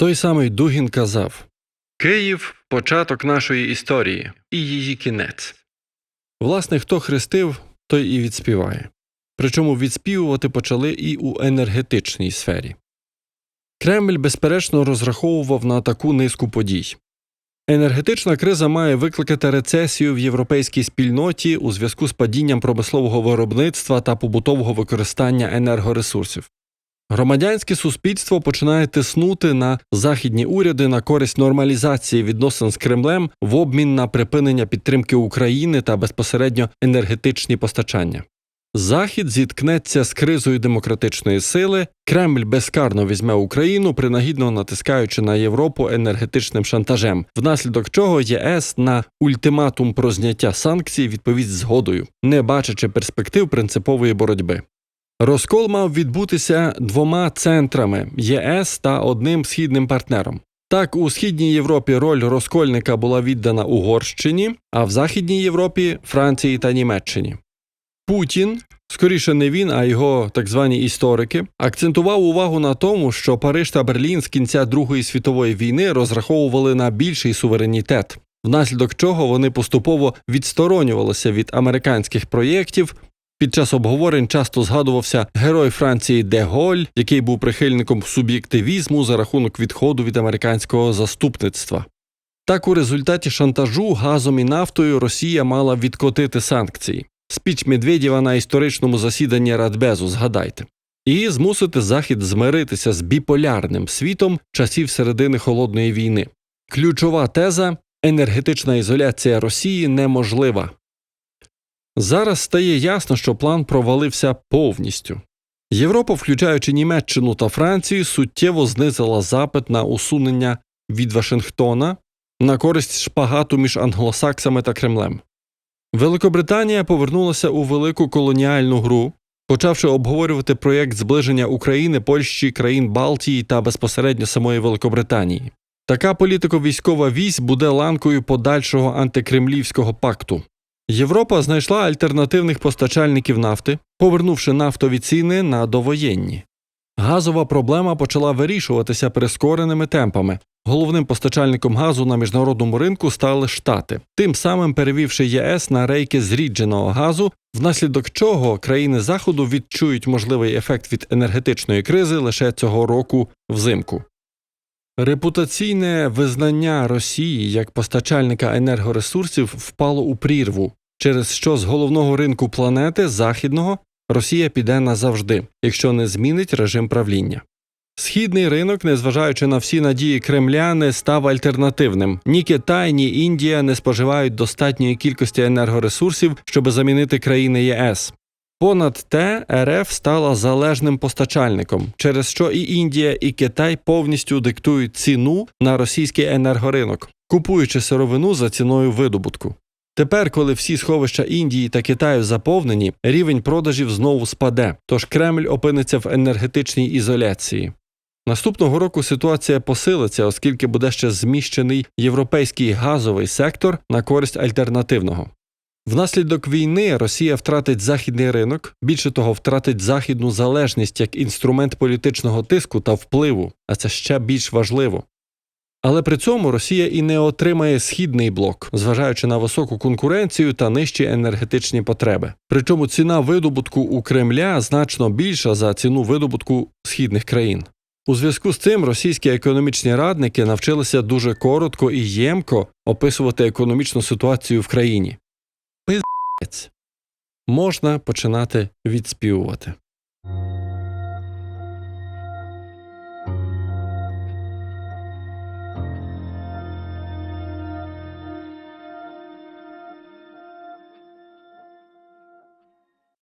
Той самий Дугін казав Київ початок нашої історії і її кінець. Власне, хто хрестив, той і відспіває. Причому відспівувати почали і у енергетичній сфері. Кремль, безперечно, розраховував на таку низку подій. Енергетична криза має викликати рецесію в європейській спільноті у зв'язку з падінням промислового виробництва та побутового використання енергоресурсів. Громадянське суспільство починає тиснути на західні уряди на користь нормалізації відносин з Кремлем в обмін на припинення підтримки України та безпосередньо енергетичні постачання. Захід зіткнеться з кризою демократичної сили, Кремль безкарно візьме Україну, принагідно натискаючи на Європу енергетичним шантажем, внаслідок чого ЄС на ультиматум про зняття санкцій відповість згодою, не бачачи перспектив принципової боротьби. Розкол мав відбутися двома центрами ЄС та одним східним партнером. Так, у східній Європі роль розкольника була віддана Угорщині, а в Західній Європі Франції та Німеччині. Путін, скоріше не він, а його так звані історики, акцентував увагу на тому, що Париж та Берлін з кінця Другої світової війни розраховували на більший суверенітет, внаслідок чого вони поступово відсторонювалися від американських проєктів. Під час обговорень часто згадувався герой Франції Де Голь, який був прихильником суб'єктивізму за рахунок відходу від американського заступництва. Так, у результаті шантажу газом і нафтою Росія мала відкотити санкції. Спіч Медведєва на історичному засіданні Радбезу, згадайте, і змусити Захід змиритися з біполярним світом часів середини холодної війни. Ключова теза енергетична ізоляція Росії неможлива. Зараз стає ясно, що план провалився повністю. Європа, включаючи Німеччину та Францію, суттєво знизила запит на усунення від Вашингтона на користь шпагату між англосаксами та Кремлем. Великобританія повернулася у велику колоніальну гру, почавши обговорювати проєкт зближення України, Польщі, країн Балтії та безпосередньо самої Великобританії. Така політико-військова вісь буде ланкою подальшого антикремлівського пакту. Європа знайшла альтернативних постачальників нафти, повернувши нафтові ціни на довоєнні. Газова проблема почала вирішуватися прискореними темпами. Головним постачальником газу на міжнародному ринку стали Штати, тим самим перевівши ЄС на рейки зрідженого газу, внаслідок чого країни Заходу відчують можливий ефект від енергетичної кризи лише цього року взимку. Репутаційне визнання Росії як постачальника енергоресурсів впало у прірву, через що з головного ринку планети західного Росія піде назавжди, якщо не змінить режим правління. Східний ринок, незважаючи на всі надії Кремля, не став альтернативним. Ні Китай, ні Індія не споживають достатньої кількості енергоресурсів, щоб замінити країни ЄС. Понад те, РФ стала залежним постачальником, через що і Індія, і Китай повністю диктують ціну на російський енергоринок, купуючи сировину за ціною видобутку. Тепер, коли всі сховища Індії та Китаю заповнені, рівень продажів знову спаде, тож Кремль опиниться в енергетичній ізоляції. Наступного року ситуація посилиться, оскільки буде ще зміщений європейський газовий сектор на користь альтернативного. Внаслідок війни Росія втратить західний ринок, більше того, втратить західну залежність як інструмент політичного тиску та впливу, а це ще більш важливо. Але при цьому Росія і не отримає східний блок, зважаючи на високу конкуренцію та нижчі енергетичні потреби. Причому ціна видобутку у Кремля значно більша за ціну видобутку східних країн. У зв'язку з цим російські економічні радники навчилися дуже коротко і ємко описувати економічну ситуацію в країні. Пиздець. Можна починати відспівувати.